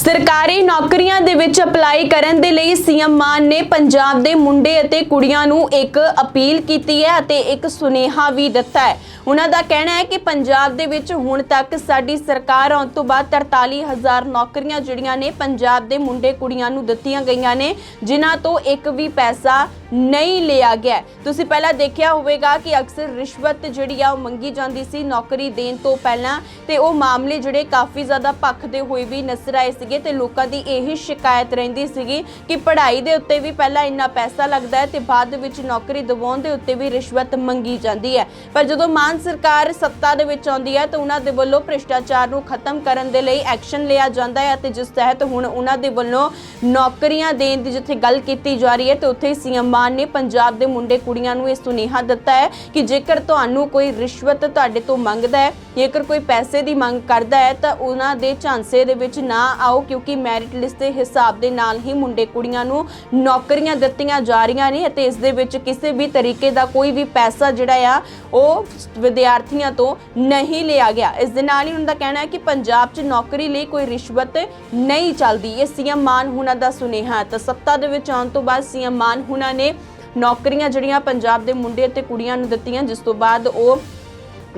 ਸਰਕਾਰੀ ਨੌਕਰੀਆਂ ਦੇ ਵਿੱਚ ਅਪਲਾਈ ਕਰਨ ਦੇ ਲਈ ਸੀਐਮ ਮਾਨ ਨੇ ਪੰਜਾਬ ਦੇ ਮੁੰਡੇ ਅਤੇ ਕੁੜੀਆਂ ਨੂੰ ਇੱਕ ਅਪੀਲ ਕੀਤੀ ਹੈ ਅਤੇ ਇੱਕ ਸੁਨੇਹਾ ਵੀ ਦਿੱਤਾ ਹੈ। ਉਹਨਾਂ ਦਾ ਕਹਿਣਾ ਹੈ ਕਿ ਪੰਜਾਬ ਦੇ ਵਿੱਚ ਹੁਣ ਤੱਕ ਸਾਡੀ ਸਰਕਾਰ ਆਉਣ ਤੋਂ ਬਾਅਦ 43000 ਨੌਕਰੀਆਂ ਜਿਹੜੀਆਂ ਨੇ, ਪੰਜਾਬ ਦੇ ਮੁੰਡੇ ਕੁੜੀਆਂ ਨੂੰ ਦਿੱਤੀਆਂ ਗਈਆਂ ਨੇ, ਜਿਨ੍ਹਾਂ ਤੋਂ ਇੱਕ ਵੀ ਪੈਸਾ ਨਹੀਂ ਲਿਆ ਗਿਆ ਤੁਸੀਂ ਪਹਿਲਾਂ ਦੇਖਿਆ ਹੋਵੇਗਾ ਕਿ ਅਕਸਰ ਰਿਸ਼ਵਤ ਜਿਹੜੀ ਆ ਉਹ ਮੰਗੀ ਜਾਂਦੀ ਸੀ ਨੌਕਰੀ ਦੇਣ ਤੋਂ ਪਹਿਲਾਂ ਤੇ ਉਹ ਮਾਮਲੇ ਜਿਹੜੇ ਕਾਫੀ ਜ਼ਿਆਦਾ ਪੱਖ ਦੇ ਹੋਏ ਵੀ ਨਜ਼ਰ ਆਏ ਸੀਗੇ ਤੇ ਲੋਕਾਂ ਦੀ ਇਹੀ ਸ਼ਿਕਾਇਤ ਰਹਿੰਦੀ ਸੀਗੀ ਕਿ ਪੜ੍ਹਾਈ ਦੇ ਉੱਤੇ ਵੀ ਪਹਿਲਾਂ ਇੰਨਾ ਪੈਸਾ ਲੱਗਦਾ ਹੈ ਤੇ ਬਾਅਦ ਵਿੱਚ ਨੌਕਰੀ ਦਿਵਾਉਣ ਦੇ ਉੱਤੇ ਵੀ ਰਿਸ਼ਵਤ ਮੰਗੀ ਜਾਂਦੀ ਹੈ। ਪਰ ਜਦੋਂ ਮਾਨ ਸਰਕਾਰ ਸੱਤਾ ਦੇ ਵਿੱਚ ਆਉਂਦੀ ਹੈ ਤਾਂ ਉਹਨਾਂ ਦੇ ਵੱਲੋਂ ਭ੍ਰਿਸ਼ਟਾਚਾਰ ਨੂੰ ਖਤਮ ਕਰਨ ਦੇ ਲਈ ਐਕਸ਼ਨ ਲਿਆ ਜਾਂਦਾ ਹੈ ਅਤੇ ਜਿਸ ਤਹਿਤ ਹੁਣ ਉਹਨਾਂ ਦੇ ਵੱਲੋਂ ਨੌਕਰੀਆਂ ਦੇਣ ਦੀ ਜਿੱਥੇ ਗੱਲ ਕੀਤੀ ਜਾ ਰਹੀ ਹੈ ਤੇ ਉੱਥੇ ਸੀਐਮ ਮਾਨ ਨੇ ਪੰਜਾਬ ਦੇ ਮੁੰਡੇ ਕੁੜੀਆਂ ਨੂੰ ਇਹ ਸੁਨੇਹਾ ਦਿੱਤਾ ਹੈ ਕਿ ਜੇਕਰ ਤੁਹਾਨੂੰ ਕੋਈ ਰਿਸ਼ਵਤ ਤੁਹਾਡੇ ਤੋਂ ਮੰਗਦਾ ਹੈ, ਜੇਕਰ ਕੋਈ ਪੈਸੇ ਦੀ ਮੰਗ ਕਰਦਾ ਹੈ, ਤਾਂ ਉਹਨਾਂ ਦੇ ਝਾਂਸੇ ਦੇ ਵਿੱਚ ਨਾ ਆਓ ਕਿਉਂਕਿ ਮੈਰਿਟ ਲਿਸਟ ਦੇ ਹਿਸਾਬ ਦੇ ਨਾਲ ਹੀ ਮੁੰਡੇ ਕੁੜੀਆਂ ਨੂੰ ਨੌਕਰੀਆਂ ਦਿੱਤੀਆਂ ਜਾ ਰਹੀਆਂ ਨੇ ਅਤੇ ਇਸ ਦੇ ਵਿੱਚ ਕਿਸੇ ਵੀ ਤਰੀਕੇ ਦਾ ਕੋਈ ਵੀ ਪੈਸਾ ਜਿਹੜਾ ਆ, ਉਹ ਵਿਦਿਆਰਥੀਆਂ ਤੋਂ ਨਹੀਂ ਲਿਆ ਗਿਆ। ਇਸ ਦੇ ਨਾਲ ਹੀ ਉਹਨਾਂ ਦਾ ਕਹਿਣਾ ਹੈ ਕਿ ਪੰਜਾਬ 'ਚ ਨੌਕਰੀ ਲਈ ਕੋਈ ਰਿਸ਼ਵਤ ਨਹੀਂ ਚੱਲਦੀ। ਇਹ ਸੀਐਮ ਮਾਨ ਹੁਣਾਂ ਦਾ ਸੁਨੇਹਾ ਹੈ। ਤਾਂ ਸੱਤਾ ਦੇ ਵਿੱਚ ਆਉਣ ਤੋਂ ਬਾਅਦ ਸੀਐਮ ਮਾਨ ਹੁਣਾਂ ਨੇ ਨੌਕਰੀਆਂ ਜਿਹੜੀਆਂ ਪੰਜਾਬ ਦੇ ਮੁੰਡੇ ਅਤੇ ਕੁੜੀਆਂ ਨੂੰ ਦਿੱਤੀਆਂ ਜਿਸ ਤੋਂ ਬਾਅਦ ਉਹ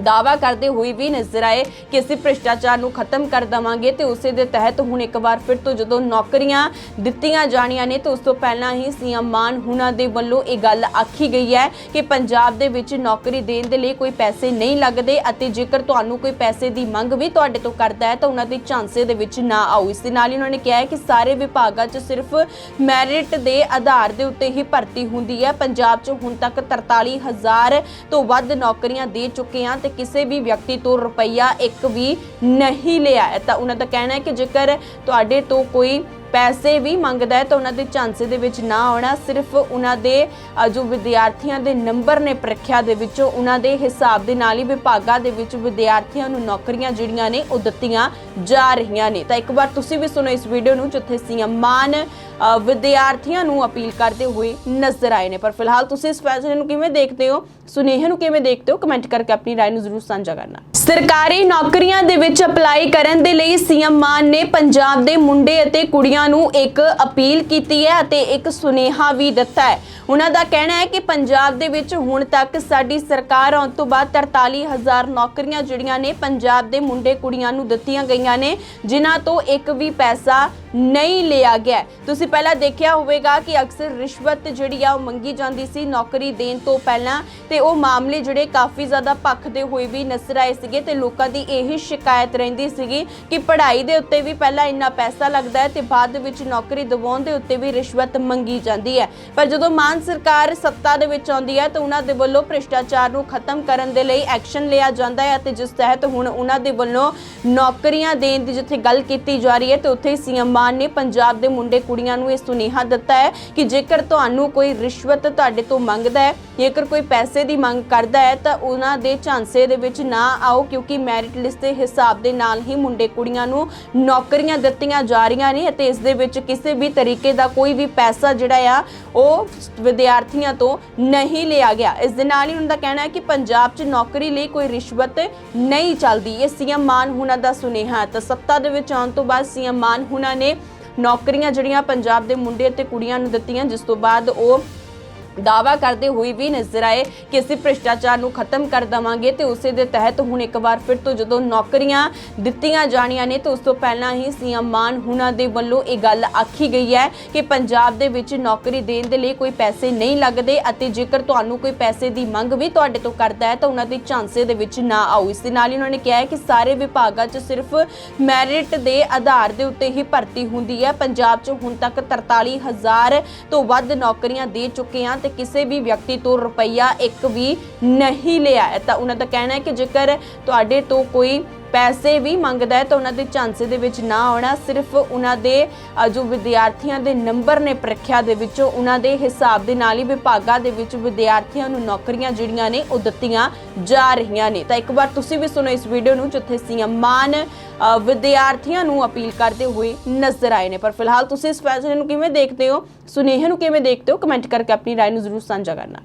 ਦਾਵਾ ਕਰਦੇ ਹੋਏ ਵੀ ਨਜ਼ਰ ਆਏ ਕਿ ਅਸੀਂ ਭ੍ਰਿਸ਼ਟਾਚਾਰ ਨੂੰ ਖਤਮ ਕਰ ਦਵਾਂਗੇ ਤੇ ਉਸੇ ਦੇ ਤਹਿਤ ਹੁਣ ਇੱਕ ਵਾਰ ਫਿਰ ਤੋਂ ਜਦੋਂ ਨੌਕਰੀਆਂ ਦਿੱਤੀਆਂ ਜਾਣੀਆਂ ਨੇ ਤਾਂ ਉਸ ਤੋਂ ਪਹਿਲਾਂ ਹੀ ਸੀਐਮ ਮਾਨ ਹੁਣਾਂ ਦੇ ਵੱਲੋਂ ਇਹ ਗੱਲ ਆਖੀ ਗਈ ਹੈ ਕਿ ਪੰਜਾਬ ਦੇ ਵਿੱਚ ਨੌਕਰੀ ਦੇਣ ਦੇ ਲਈ ਕੋਈ ਪੈਸੇ ਨਹੀਂ ਲੱਗਦੇ ਅਤੇ ਜੇਕਰ ਤੁਹਾਨੂੰ ਕੋਈ ਪੈਸੇ ਦੀ ਮੰਗ ਵੀ ਤੁਹਾਡੇ ਤੋਂ ਕਰਦਾ ਹੈ ਤਾਂ ਉਹਨਾਂ ਦੇ ਝਾਂਸੇ ਦੇ ਵਿੱਚ ਨਾ ਆਓ। ਇਸ ਦੇ ਨਾਲ ਹੀ ਉਹਨਾਂ ਨੇ ਕਿਹਾ ਹੈ ਕਿ ਸਾਰੇ ਵਿਭਾਗਾਂ 'ਚ ਸਿਰਫ ਮੈਰਿਟ ਦੇ ਆਧਾਰ ਦੇ ਉੱਤੇ ਹੀ ਭਰਤੀ ਹੁੰਦੀ ਹੈ। ਪੰਜਾਬ 'ਚ ਹੁਣ ਤੱਕ 43000 ਤੋਂ ਵੱਧ ਨੌਕਰੀਆਂ ਦੇ ਚੁੱਕੇ ਹਾਂ ਤੇ ਕਿਸੇ ਵੀ ਵਿਅਕਤੀ ਤੋਂ ਰੁਪਈਆ ਇੱਕ ਵੀ ਨਹੀਂ ਲਿਆ ਹੈ। ਤਾਂ ਉਹਨਾਂ ਦਾ ਕਹਿਣਾ ਹੈ ਕਿ ਜੇਕਰ ਤੁਹਾਡੇ ਤੋਂ ਕੋਈ ਪੈਸੇ ਵੀ ਮੰਗਦਾ ਹੈ ਤਾਂ ਉਹਨਾਂ ਦੇ ਝਾਂਸੇ ਦੇ ਵਿੱਚ ਨਾ ਆਉਣਾ, ਸਿਰਫ ਉਹਨਾਂ ਦੇ ਜੋ ਵਿਦਿਆਰਥੀਆਂ ਦੇ ਨੰਬਰ ਨੇ ਪ੍ਰੀਖਿਆ ਦੇ ਵਿੱਚੋਂ ਉਹਨਾਂ ਦੇ ਹਿਸਾਬ ਦੇ ਨਾਲ ਹੀ ਵਿਭਾਗਾਂ ਦੇ ਵਿੱਚ ਵਿਦਿਆਰਥੀਆਂ ਨੂੰ ਨੌਕਰੀਆਂ ਜਿਹੜੀਆਂ ਨੇ ਉਹ ਦਿੱਤੀਆਂ ਜਾ ਰਹੀਆਂ ਨੇ। ਤਾਂ ਇੱਕ ਵਾਰ ਤੁਸੀਂ ਵੀ ਸੁਣੋ ਇਸ ਵੀਡੀਓ ਨੂੰ ਜਿੱਥੇ ਸੀਐਮ ਮਾਨ ਵਿਦਿਆਰਥੀਆਂ ਨੂੰ ਅਪੀਲ ਕਰਦੇ ਹੋਏ ਨਜ਼ਰ ਆਏ ਨੇ ਪਰ ਫਿਲਹਾਲ ਤੁਸੀਂ ਇਸ ਫੈਸਲੇ ਨੂੰ ਕਿਵੇਂ ਦੇਖਦੇ ਹੋ ਸੁਨੇਹੇ ਨੂੰ ਕਿਵੇਂ ਦੇਖਦੇ ਹੋ ਕਮੈਂਟ ਕਰਕੇ ਆਪਣੀ رائے ਨੂੰ ਜ਼ਰੂਰ ਸਾਂਝਾ ਕਰਨਾ ਸਰਕਾਰੀ ਨੌਕਰੀਆਂ ਦੇ ਵਿੱਚ ਅਪਲਾਈ ਕਰਨ ਦੇ ਲਈ ਸੀਐਮ ਮਾਨ ਨੇ ਪੰਜਾਬ ਦੇ ਮੁੰਡੇ ਅਤੇ ਕੁੜੀਆਂ ਨੂੰ ਇੱਕ ਅਪੀਲ ਕੀਤੀ ਹੈ ਅਤੇ ਇੱਕ ਸੁਨੇਹਾ ਵੀ ਦਿੱਤਾ ਹੈ ਉਹਨਾਂ ਦਾ ਕਹਿਣਾ ਹੈ ਕਿ ਪੰਜਾਬ ਦੇ ਵਿੱਚ ਹੁਣ ਤੱਕ ਸਾਡੀ ਸਰਕਾਰ ਆਉਣ ਤੋਂ ਬਾਅਦ 43000 ਨੌਕਰੀਆਂ ਜਿਹੜੀਆਂ ਨੇ ਪੰਜਾਬ ਦੇ ਮੁੰਡੇ ਕੁੜੀਆਂ ਨੂੰ ਦਿੱਤੀਆਂ ਗਈਆਂ ਨੇ ਜਿਨ੍ਹਾਂ ਤੋਂ ਇੱਕ ਵੀ ਪੈਸਾ ਨਹੀਂ ਲਿਆ ਗਿਆ ਤੁਸੀਂ ਪਹਿਲਾਂ ਦੇਖਿਆ ਹੋਵੇਗਾ ਕਿ ਅਕਸਰ ਰਿਸ਼ਵਤ ਜਿਹੜੀ ਆ ਉਹ ਮੰਗੀ ਜਾਂਦੀ ਸੀ ਨੌਕਰੀ ਦੇਣ ਤੋਂ ਪਹਿਲਾਂ ਤੇ ਉਹ ਮਾਮਲੇ ਜਿਹੜੇ ਕਾਫੀ ਜ਼ਿਆਦਾ ਪੱਖ ਦੇ ਹੋਏ ਵੀ ਨਜ਼ਰ ਆਏ ਸੀਗੇ ਤੇ ਲੋਕਾਂ ਦੀ ਇਹੀ ਸ਼ਿਕਾਇਤ ਰਹਿੰਦੀ ਸੀਗੀ ਕਿ ਪੜ੍ਹਾਈ ਦੇ ਉੱਤੇ ਵੀ ਪਹਿਲਾਂ ਇੰਨਾ ਪੈਸਾ ਲੱਗਦਾ ਹੈ ਤੇ ਬਾਅਦ ਵਿੱਚ ਨੌਕਰੀ ਦਿਵਾਉਣ ਦੇ ਉੱਤੇ ਵੀ ਰਿਸ਼ਵਤ ਮੰਗੀ ਜਾਂਦੀ ਹੈ। ਪਰ ਜਦੋਂ ਮਾਨ ਸਰਕਾਰ ਸੱਤਾ ਦੇ ਵਿੱਚ ਆਉਂਦੀ ਹੈ ਤਾਂ ਉਹਨਾਂ ਦੇ ਵੱਲੋਂ ਭ੍ਰਿਸ਼ਟਾਚਾਰ ਨੂੰ ਖਤਮ ਕਰਨ ਦੇ ਲਈ ਐਕਸ਼ਨ ਲਿਆ ਜਾਂਦਾ ਹੈ ਅਤੇ ਜਿਸ ਤਹਿਤ ਹੁਣ ਉਹਨਾਂ ਦੇ ਵੱਲੋਂ ਨੌਕਰੀਆਂ ਦੇਣ ਦੀ ਜਿੱਥੇ ਗੱਲ ਕੀਤੀ ਜਾ ਰਹੀ ਹੈ ਤੇ ਉੱਥੇ ਸੀਐਮ ਮਾਨ ਨੇ ਪੰਜਾਬ ਦੇ ਮੁੰਡੇ ਕੁੜੀਆਂ ਨੂੰ ਇਹ ਸੁਨੇਹਾ ਦਿੱਤਾ ਹੈ ਕਿ ਜੇਕਰ ਤੁਹਾਨੂੰ ਕੋਈ ਰਿਸ਼ਵਤ ਤੁਹਾਡੇ ਤੋਂ ਮੰਗਦਾ ਹੈ, ਜੇਕਰ ਕੋਈ ਪੈਸੇ ਦੀ ਮੰਗ ਕਰਦਾ ਹੈ, ਤਾਂ ਉਹਨਾਂ ਦੇ ਝਾਂਸੇ ਦੇ ਵਿੱਚ ਨਾ ਆਓ ਕਿਉਂਕਿ ਮੈਰਿਟ ਲਿਸਟ ਦੇ ਹਿਸਾਬ ਦੇ ਨਾਲ ਹੀ ਮੁੰਡੇ ਕੁੜੀਆਂ ਨੂੰ ਨੌਕਰੀਆਂ ਦਿੱਤੀਆਂ ਜਾ ਰਹੀਆਂ ਨੇ ਅਤੇ ਇਸ ਦੇ ਵਿੱਚ ਕਿਸੇ ਵੀ ਤਰੀਕੇ ਦਾ ਕੋਈ ਵੀ ਪੈਸਾ ਜਿਹੜਾ ਆ, ਉਹ ਵਿਦਿਆਰਥੀਆਂ ਤੋਂ ਨਹੀਂ ਲਿਆ ਗਿਆ। ਇਸ ਦੇ ਨਾਲ ਹੀ ਉਹਨਾਂ ਦਾ ਕਹਿਣਾ ਹੈ ਕਿ ਪੰਜਾਬ 'ਚ ਨੌਕਰੀ ਲਈ ਕੋਈ ਰਿਸ਼ਵਤ ਨਹੀਂ ਚੱਲਦੀ। ਇਹ ਸੀਐਮ ਮਾਨ ਹੁਣਾਂ ਦਾ ਸੁਨੇਹਾ ਤਾਂ ਸੱਤਾ ਦੇ ਵਿੱਚ ਆਉਣ ਤੋਂ ਬਾਅਦ ਸੀਐਮ ਮਾਨ ਹੁਣਾਂ ਨੇ ਨੌਕਰੀਆਂ ਜਿਹੜੀਆਂ ਪੰਜਾਬ ਦੇ ਮੁੰਡੇ ਅਤੇ ਕੁੜੀਆਂ ਨੂੰ ਦਿੱਤੀਆਂ ਜਿਸ ਤੋਂ ਬਾਅਦ ਉਹ ਦਾਵਾ ਕਰਦੇ ਹੋਏ ਵੀ ਨਜ਼ਰ ਆਏ ਕਿ ਅਸੀਂ ਭ੍ਰਿਸ਼ਟਾਚਾਰ ਨੂੰ ਖਤਮ ਕਰ ਦਵਾਂਗੇ ਤੇ ਉਸੇ ਦੇ ਤਹਿਤ ਹੁਣ ਇੱਕ ਵਾਰ ਫਿਰ ਤੋਂ ਜਦੋਂ ਨੌਕਰੀਆਂ ਦਿੱਤੀਆਂ ਜਾਣੀਆਂ ਨੇ ਤਾਂ ਉਸ ਤੋਂ ਪਹਿਲਾਂ ਹੀ ਸੀਐਮ ਮਾਨ ਹੁਣਾਂ ਦੇ ਵੱਲੋਂ ਇਹ ਗੱਲ ਆਖੀ ਗਈ ਹੈ ਕਿ ਪੰਜਾਬ ਦੇ ਵਿੱਚ ਨੌਕਰੀ ਦੇਣ ਦੇ ਲਈ ਕੋਈ ਪੈਸੇ ਨਹੀਂ ਲੱਗਦੇ ਅਤੇ ਜੇਕਰ ਤੁਹਾਨੂੰ ਕੋਈ ਪੈਸੇ ਦੀ ਮੰਗ ਵੀ ਤੁਹਾਡੇ ਤੋਂ ਕਰਦਾ ਹੈ ਤਾਂ ਉਹਨਾਂ ਦੇ ਝਾਂਸੇ ਦੇ ਵਿੱਚ ਨਾ ਆਓ। ਇਸ ਦੇ ਨਾਲ ਹੀ ਉਹਨਾਂ ਨੇ ਕਿਹਾ ਹੈ ਕਿ ਸਾਰੇ ਵਿਭਾਗਾਂ 'ਚ ਸਿਰਫ ਮੈਰਿਟ ਦੇ ਆਧਾਰ ਦੇ ਉੱਤੇ ਹੀ ਭਰਤੀ ਹੁੰਦੀ ਹੈ। ਪੰਜਾਬ 'ਚ ਹੁਣ ਤੱਕ 43000 ਤੋਂ ਵੱਧ ਨੌਕਰੀਆਂ ਦੇ ਚੁੱਕੇ ਹਾਂ ਤੇ ਕਿਸੇ ਵੀ ਵਿਅਕਤੀ ਤੋਂ ਰੁਪਈਆ ਇੱਕ ਵੀ ਨਹੀਂ ਲਿਆ ਤਾਂ ਉਹਨਾਂ ਦਾ ਕਹਿਣਾ ਹੈ ਕਿ ਜੇਕਰ ਤੁਹਾਡੇ ਤੋਂ ਕੋਈ ਪੈਸੇ ਵੀ ਮੰਗਦਾ ਹੈ ਤਾਂ ਉਹਨਾਂ ਦੇ ਝਾਂਸੇ ਦੇ ਵਿੱਚ ਨਾ ਆਉਣਾ ਸਿਰਫ ਉਹਨਾਂ ਦੇ ਅ, ਜੋ ਵਿਦਿਆਰਥੀਆਂ ਦੇ ਨੰਬਰ ਨੇ ਪ੍ਰੀਖਿਆ ਦੇ ਵਿੱਚੋਂ ਉਹਨਾਂ ਦੇ ਹਿਸਾਬ ਦੇ ਨਾਲ ਹੀ ਵਿਭਾਗਾਂ ਦੇ ਵਿੱਚ ਵਿਦਿਆਰਥੀਆਂ ਨੂੰ ਨੌਕਰੀਆਂ ਜਿਹੜੀਆਂ ਨੇ ਉਹ ਦਿੱਤੀਆਂ ਜਾ ਰਹੀਆਂ ਨੇ ਤਾਂ ਇੱਕ ਵਾਰ ਤੁਸੀਂ ਵੀ ਸੁਣੋ ਇਸ ਵੀਡੀਓ ਨੂੰ ਜਿੱਥੇ ਸੀਐਮ ਮਾਨ ਅ, ਵਿਦਿਆਰਥੀਆਂ ਨੂੰ ਅਪੀਲ ਕਰਦੇ ਹੋਏ ਨਜ਼ਰ ਆਏ ਨੇ ਪਰ ਫਿਲਹਾਲ ਤੁਸੀਂ ਇਸ ਫੈਸਲੇ ਨੂੰ ਕਿਵੇਂ ਦੇਖਦੇ ਹੋ ਸੁਨੇਹੇ ਨੂੰ ਕਿਵੇਂ ਦੇਖਦੇ ਹੋ ਕਮੈਂਟ ਕਰਕੇ ਆਪਣੀ رائے ਨੂੰ ਜ਼ਰੂਰ ਸਾਂਝਾ ਕਰਨਾ